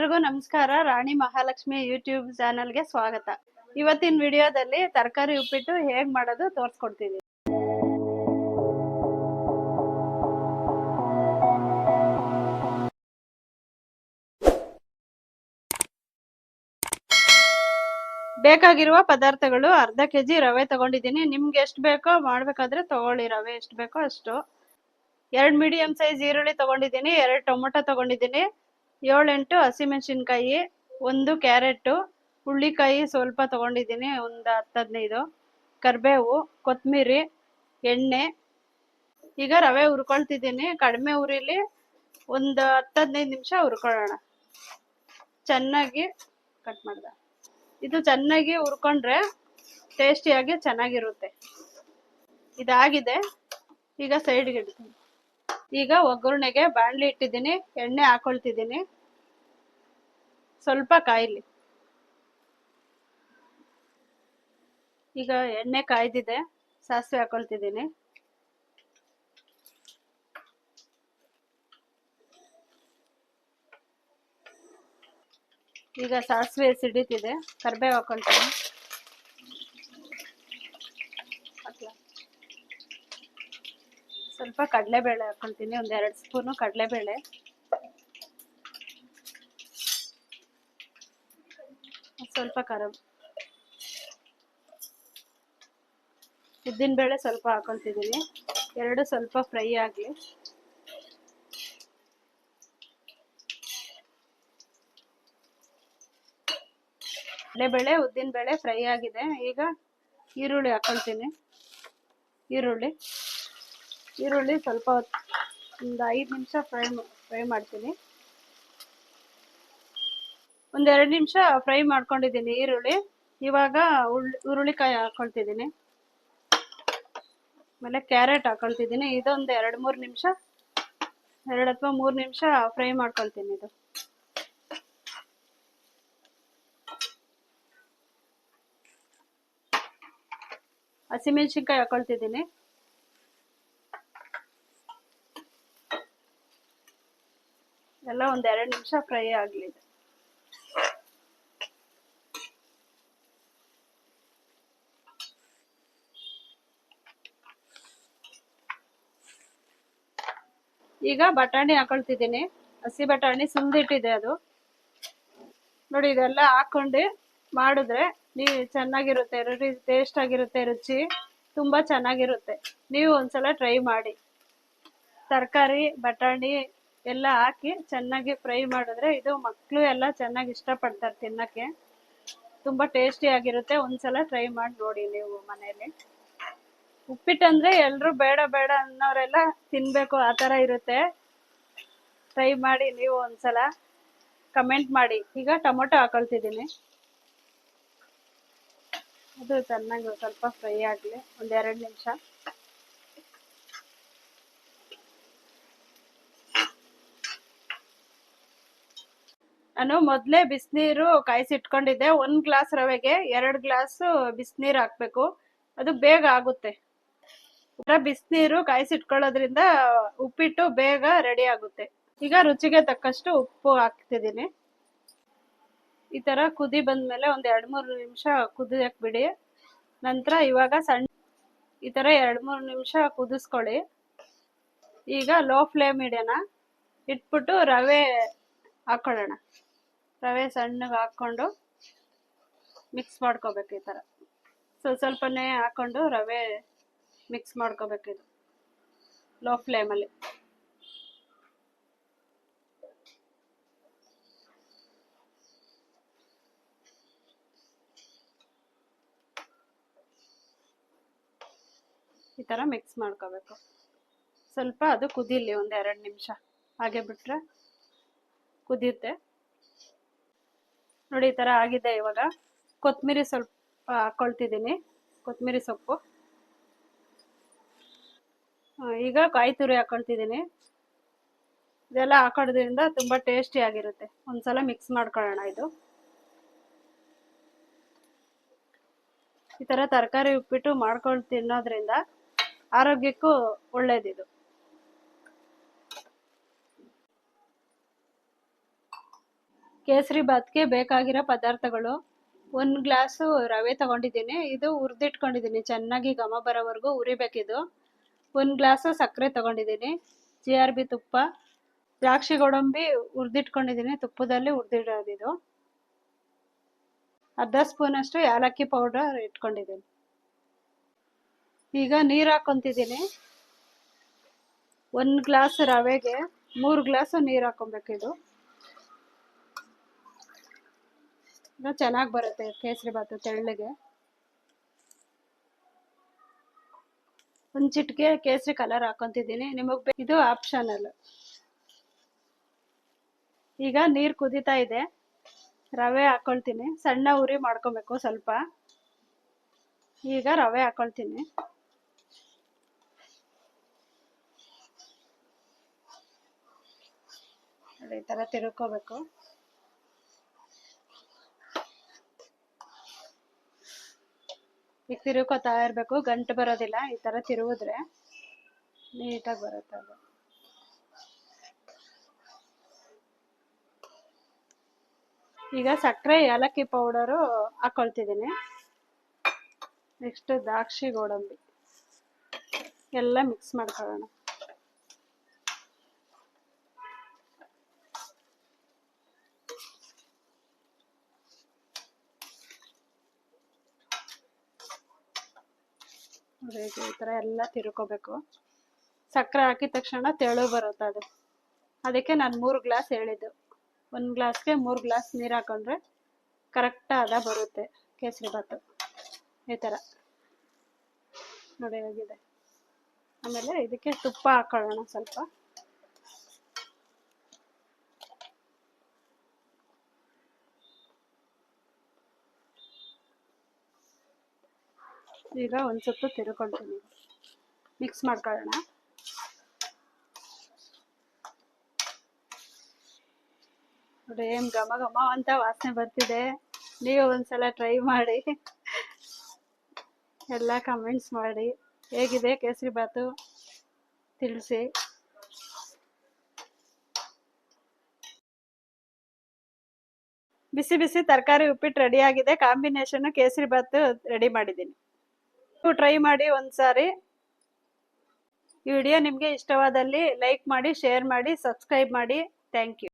ಎಲ್ರಿಗೂ ನಮಸ್ಕಾರ. ರಾಣಿ ಮಹಾಲಕ್ಷ್ಮಿ ಯೂಟ್ಯೂಬ್ ಚಾನಲ್ಗೆ ಸ್ವಾಗತ. ಇವತ್ತಿನ ವಿಡಿಯೋದಲ್ಲಿ ತರಕಾರಿ ಉಪ್ಪಿಟ್ಟು ಹೇಗ್ ಮಾಡೋದು ತೋರಿಸ್ಕೊಡ್ತೀನಿ. ಬೇಕಾಗಿರುವ ಪದಾರ್ಥಗಳು ಅರ್ಧ ಕೆಜಿ ರವೆ ತಗೊಂಡಿದ್ದೀನಿ. ನಿಮ್ಗೆ ಎಷ್ಟು ಬೇಕೋ ಮಾಡ್ಬೇಕಾದ್ರೆ ತಗೊಳ್ಳಿ. ರವೆ ಎಷ್ಟು ಬೇಕೋ ಅಷ್ಟು. ಎರಡು ಮೀಡಿಯಂ ಸೈಜ್ ಈರುಳ್ಳಿ ತಗೊಂಡಿದ್ದೀನಿ. ಎರಡು ಟೊಮೊಟೊ ತಗೊಂಡಿದ್ದೀನಿ. ಏಳೆಂಟು ಹಸಿಮೆಣಸಿನ್ಕಾಯಿ, ಒಂದು ಕ್ಯಾರೆಟು, ಹುಳ್ಳಿಕಾಯಿ ಸ್ವಲ್ಪ ತಗೊಂಡಿದ್ದೀನಿ, ಒಂದು ಹತ್ತು ಹದಿನೈದು. ಕರಿಬೇವು ಕೊತ್ತಂಬರಿ ಎಣ್ಣೆ. ಈಗ ರವೆ ಹುರ್ಕೊಳ್ತಿದ್ದೀನಿ. ಕಡಿಮೆ ಉರಿಲಿ ಒಂದು ಹತ್ತು ಹದಿನೈದು ನಿಮಿಷ ಹುರ್ಕೊಳ್ಳೋಣ. ಚೆನ್ನಾಗಿ ಕಟ್ ಮಾಡ್ದ. ಇದು ಚೆನ್ನಾಗಿ ಹುರ್ಕೊಂಡ್ರೆ ಟೇಸ್ಟಿಯಾಗಿ ಚೆನ್ನಾಗಿರುತ್ತೆ. ಇದಾಗಿದೆ. ಈಗ ಸೈಡ್ಗೆ ಇಡ್ತೀನಿ. ಈಗ ಒಗ್ಗರಣೆಗೆ ಬಾಣಲಿ ಇಟ್ಟಿದ್ದೀನಿ, ಎಣ್ಣೆ ಹಾಕೊಳ್ತಿದ್ದೀನಿ. ಸ್ವಲ್ಪ ಕಾಯಿಲಿ. ಈಗ ಎಣ್ಣೆ ಕಾಯ್ದಿದೆ, ಸಾಸಿವೆ ಹಾಕೊಳ್ತಿದ್ದೀನಿ. ಈಗ ಸಾಸಿವೆ ಸಿಡಿತಿದೆ, ಕರಿಬೇವು ಹಾಕೊಳ್ತೀನಿ. ಸ್ವಲ್ಪ ಕಡಲೆಬೇಳೆ ಹಾಕೊಳ್ತೀನಿ ಒಂದ್ ಎರಡು ಸ್ಪೂನು ಕಡಲೆಬೇಳೆ. ಸ್ವಲ್ಪ ಖಾರ ಉದ್ದಿನಬೇಳೆ ಸ್ವಲ್ಪ ಹಾಕೊಳ್ತಿದ್ದೀನಿ ಎರಡು ಸ್ವಲ್ಪ ಫ್ರೈ ಆಗಲಿ. ಕಡಲೆಬೇಳೆ, ಉದ್ದಿನಬೇಳೆ ಫ್ರೈ ಆಗಿದೆ, ಈಗ ಈರುಳ್ಳಿ ಹಾಕೊಳ್ತೀನಿ ಈರುಳ್ಳಿ. ಈರುಳ್ಳಿ ಸ್ವಲ್ಪ ಒಂದು ಐದು ನಿಮಿಷ ಫ್ರೈ ಫ್ರೈ ಮಾಡ್ತೀನಿ. ಒಂದೆರಡು ನಿಮಿಷ ಫ್ರೈ ಮಾಡ್ಕೊಂಡಿದ್ದೀನಿ ಈರುಳ್ಳಿ. ಇವಾಗ ಹುರುಳಿಕಾಯಿ ಹಾಕೊಳ್ತಿದ್ದೀನಿ. ಆಮೇಲೆ ಕ್ಯಾರೆಟ್ ಹಾಕೊಳ್ತಿದ್ದೀನಿ. ಇದೊಂದು ಎರಡು ಮೂರು ನಿಮಿಷ, ಎರಡು ಅಥವಾ ಮೂರು ನಿಮಿಷ ಫ್ರೈ ಮಾಡ್ಕೊಳ್ತೀನಿ ಇದು. ಹಸಿಮೆಣಸಿನ್ಕಾಯಿ ಹಾಕೊಳ್ತಿದ್ದೀನಿ. ಎಲ್ಲ ಒಂದ್ ಎರಡು ನಿಮಿಷ ಫ್ರೈ ಆಗಲಿ ಈಗ ಬಟಾಣಿ ಹಾಕೊಳ್ತಿದ್ದೀನಿ. ಹಸಿ ಬಟಾಣಿ ಸುಂದಿಟ್ಟಿದೆ ಅದು. ನೋಡಿ ಇದೆಲ್ಲ ಹಾಕೊಂಡು ಮಾಡಿದ್ರೆ ನೀವು ಚೆನ್ನಾಗಿರುತ್ತೆ ಟೇಸ್ಟ್ ಆಗಿರುತ್ತೆ, ರುಚಿ ತುಂಬಾ ಚೆನ್ನಾಗಿರುತ್ತೆ. ನೀವು ಒಂದ್ಸಲ ಟ್ರೈ ಮಾಡಿ. ತರಕಾರಿ, ಬಟಾಣಿ ಎಲ್ಲ ಹಾಕಿ ಚೆನ್ನಾಗಿ ಫ್ರೈ ಮಾಡಿದ್ರೆ ಇದು ಮಕ್ಕಳು ಎಲ್ಲ ಚೆನ್ನಾಗಿ ಇಷ್ಟಪಡ್ತಾರೆ ತಿನ್ನಕ್ಕೆ. ತುಂಬಾ ಟೇಸ್ಟಿ ಆಗಿರುತ್ತೆ. ಒಂದ್ಸಲ ಟ್ರೈ ಮಾಡಿ ನೋಡಿ ನೀವು ಮನೇಲಿ. ಉಪ್ಪಿಟ್ಟು ಅಂದ್ರೆ ಎಲ್ರು ಬೇಡ ಬೇಡ ಅನ್ನೋರೆಲ್ಲ ತಿನ್ಬೇಕು, ಆ ತರ ಇರುತ್ತೆ. ಟ್ರೈ ಮಾಡಿ ನೀವು ಒಂದ್ಸಲ. ಕಮೆಂಟ್ ಮಾಡಿ. ಈಗ ಟೊಮೊಟೊ ಹಾಕೊಳ್ತಿದ್ದೀನಿ. ಅದು ಚೆನ್ನಾಗಿ ಸ್ವಲ್ಪ ಫ್ರೈ ಆಗಲಿ. ಒಂದೆರಡು ನಿಮಿಷ. ನಾನು ಮೊದಲೇ ಬಿಸಿನೀರು ಕಾಯಿಸಿಟ್ಕೊಂಡಿದ್ದೆ ಒಂದು ಗ್ಲಾಸ್ ರವೆಗೆ ಎರಡು ಗ್ಲಾಸ್ ಬಿಸಿನೀರು ಹಾಕಬೇಕು. ಅದು ಬೇಗ ಆಗುತ್ತೆ. ಬಿಸಿನೀರು ಕಾಯಿಸಿಟ್ಕೊಳ್ಳೋದ್ರಿಂದ ಉಪ್ಪಿಟ್ಟು ಬೇಗ ರೆಡಿ ಆಗುತ್ತೆ. ಈಗ ರುಚಿಗೆ ತಕ್ಕಷ್ಟು ಉಪ್ಪು ಹಾಕ್ತಿದ್ದೀನಿ. ಈ ತರ ಕುದಿ ಬಂದಮೇಲೆ ಒಂದು ಎರಡು ಮೂರು ನಿಮಿಷ ಕುದಿಯಕ್ ಬಿಡಿ. ನಂತರ ಇವಾಗ ಸಣ್ಣ ಈ ತರ ಎರಡ್ ಮೂರು ನಿಮಿಷ ಕುದಿಸ್ಕೊಳ್ಳಿ. ಈಗ ಲೋ ಫ್ಲೇಮ್ ಇಡೋಣ. ಇಟ್ಬಿಟ್ಟು ರವೆ ಹಾಕೊಳ್ಳೋಣ. ರವೆ ಸಣ್ಣಗೆ ಹಾಕ್ಕೊಂಡು ಮಿಕ್ಸ್ ಮಾಡ್ಕೋಬೇಕು ಈ ಥರ ಸ್ವಲ್ಪ ಸ್ವಲ್ಪನೇ ಹಾಕ್ಕೊಂಡು ರವೆ ಮಿಕ್ಸ್ ಮಾಡ್ಕೋಬೇಕು ಇದು. ಲೋ ಫ್ಲೇಮಲ್ಲಿ ಈ ಥರ ಮಿಕ್ಸ್ ಮಾಡ್ಕೋಬೇಕು. ಸ್ವಲ್ಪ ಅದು ಕುದಿಲಿ ಒಂದು ಎರಡು ನಿಮಿಷ. ಹಾಗೆ ಬಿಟ್ರೆ ಕುದಿಯುತ್ತೆ. ನೋಡಿ ಈ ಥರ ಆಗಿದೆ ಇವಾಗ. ಕೊತ್ತಂಬರಿ ಸ್ವಲ್ಪ ಹಾಕ್ಕೊಳ್ತಿದ್ದೀನಿ ಕೊತ್ತಂಬರಿ ಸೊಪ್ಪು. ಈಗ ಕಾಯಿ ತುರಿ ಹಾಕ್ಕೊಳ್ತಿದ್ದೀನಿ ಇದೆಲ್ಲ ಹಾಕೋದ್ರಿಂದ ತುಂಬ ಟೇಸ್ಟಿಯಾಗಿರುತ್ತೆ ಒಂದ್ಸಲ ಮಿಕ್ಸ್ ಮಾಡ್ಕೊಳ್ಳೋಣ ಇದು. ಈ ಥರ ತರಕಾರಿ ಉಪ್ಪಿಟ್ಟು ಮಾಡ್ಕೊಂಡು ತಿನ್ನೋದ್ರಿಂದ ಆರೋಗ್ಯಕ್ಕೂ ಒಳ್ಳೇದಿದು. ಕೇಸರಿ ಬಾತ್ಗೆ ಬೇಕಾಗಿರೋ ಪದಾರ್ಥಗಳು. ಒಂದು ಗ್ಲಾಸು ರವೆ ತಗೊಂಡಿದ್ದೀನಿ. ಇದು ಹುರಿದಿಟ್ಕೊಂಡಿದ್ದೀನಿ. ಚೆನ್ನಾಗಿ ಘಮ ಬರೋವರೆಗೂ ಉರಿಬೇಕಿದು ಒಂದು ಗ್ಲಾಸು ಸಕ್ಕರೆ ತಗೊಂಡಿದ್ದೀನಿ. ಜಿ ಆರ್ ಬಿ ತುಪ್ಪ. ದ್ರಾಕ್ಷಿ ಗೋಡಂಬಿ ಹುರಿದಿಟ್ಕೊಂಡಿದ್ದೀನಿ. ತುಪ್ಪದಲ್ಲಿ ಹುರಿದಿಡೋದಿದು. ಅರ್ಧ ಸ್ಪೂನಷ್ಟು ಏಲಕ್ಕಿ ಪೌಡರ್ ಇಟ್ಕೊಂಡಿದ್ದೀನಿ. ಈಗ ನೀರು ಹಾಕೊತಿದ್ದೀನಿ. ಒಂದು ಗ್ಲಾಸ್ ರವೆಗೆ ಮೂರು ಗ್ಲಾಸ್ ನೀರು ಹಾಕೊಬೇಕು ಈಗ ಚೆನ್ನಾಗಿ ಬರುತ್ತೆ ಕೇಸರಿ ಬಾತು ತೆಳ್ಳಗೆ. ಒಂದು ಚಿಟಿಕೆ ಕೇಸರಿ ಕಲರ್ ಹಾಕೊತಿದ್ದೀನಿ. ನಿಮಗೆ ಇದು ಆಪ್ಷನಲ್ ಈಗ ನೀರು ಕುದೀತಾ ಇದೆ. ರವೆ ಹಾಕೊಳ್ತೀನಿ. ಸಣ್ಣ ಉರಿ ಮಾಡ್ಕೊಬೇಕು ಸ್ವಲ್ಪ. ಈಗ ರವೆ ಹಾಕೊಳ್ತೀನಿ. ಈ ಥರ ತಿರ್ಕೋಬೇಕು. ಈಗ ತಿರುಕೋತಾ ಇರಬೇಕು ಗಂಟು ಬರೋದಿಲ್ಲ, ಈ ಥರ ತಿರುವುದ್ರೆ ನೀಟಾಗಿ ಬರುತ್ತೆ ಅದು. ಈಗ ಸಕ್ಕರೆ, ಏಲಕ್ಕಿ ಪೌಡರು ಹಾಕೊಳ್ತಿದ್ದೀನಿ. ನೆಕ್ಸ್ಟ್ ದ್ರಾಕ್ಷಿ, ಗೋಡಂಬಿ. ಎಲ್ಲ ಮಿಕ್ಸ್ ಮಾಡ್ಕೊಳ್ಳೋಣ. ನೋಡಿ, ಈ ಥರ ಎಲ್ಲ ತಿರ್ಕೋಬೇಕು. ಸಕ್ಕರೆ ಹಾಕಿದ ತಕ್ಷಣ ತೆಳು ಬರುತ್ತೆ ಅದು. ಅದಕ್ಕೆ ನಾನು ಮೂರು ಗ್ಲಾಸ್ ಹೇಳಿದ್ದು. ಒಂದು ಗ್ಲಾಸ್ಗೆ ಮೂರು ಗ್ಲಾಸ್ ನೀರು ಹಾಕೊಂಡ್ರೆ ಕರೆಕ್ಟ್ ಅದ ಬರುತ್ತೆ ಕೇಸರಿ ಭಾತು. ಈ ಥರ ನೋಡಿ ಆಗಿದೆ ಆಮೇಲೆ ಇದಕ್ಕೆ ತುಪ್ಪ ಹಾಕೊಳ್ಳೋಣ ಸ್ವಲ್ಪ. ಈಗ ಒಂದು ಸುತ್ತು ತಿರ್ಕೊಳ್ತೀನಿ. ಮಿಕ್ಸ್ ಮಾಡ್ಕೊಳ್ಳೋಣ. ನೋಡಿ, ಏನು ಘಮ ಘಮ ಅಂತ ವಾಸನೆ ಬರ್ತಿದೆ. ನೀವು ಒಂದ್ಸಲ ಟ್ರೈ ಮಾಡಿ. ಎಲ್ಲ ಕಮೆಂಟ್ಸ್ ಮಾಡಿ. ಹೇಗಿದೆ ಕೇಸರಿ ಬಾತು? ತಿಳಿಸಿ. ಬಿಸಿ ಬಿಸಿ ತರಕಾರಿ ಉಪ್ಪಿಟ್ಟು ರೆಡಿ ಆಗಿದೆ. ಕಾಂಬಿನೇಷನ್ ಕೇಸರಿ ಬಾತು ರೆಡಿ ಮಾಡಿದ್ದೀನಿ. ಟ್ರೈ ಮಾಡಿ ಒಂದ್ಸಾರಿ. ಈ ವಿಡಿಯೋ ನಿಮಗೆ ಇಷ್ಟವಾದಲ್ಲಿ ಲೈಕ್ ಮಾಡಿ ಶೇರ್ ಮಾಡಿ ಸಬ್ಸ್ಕ್ರೈಬ್ ಮಾಡಿ. Thank you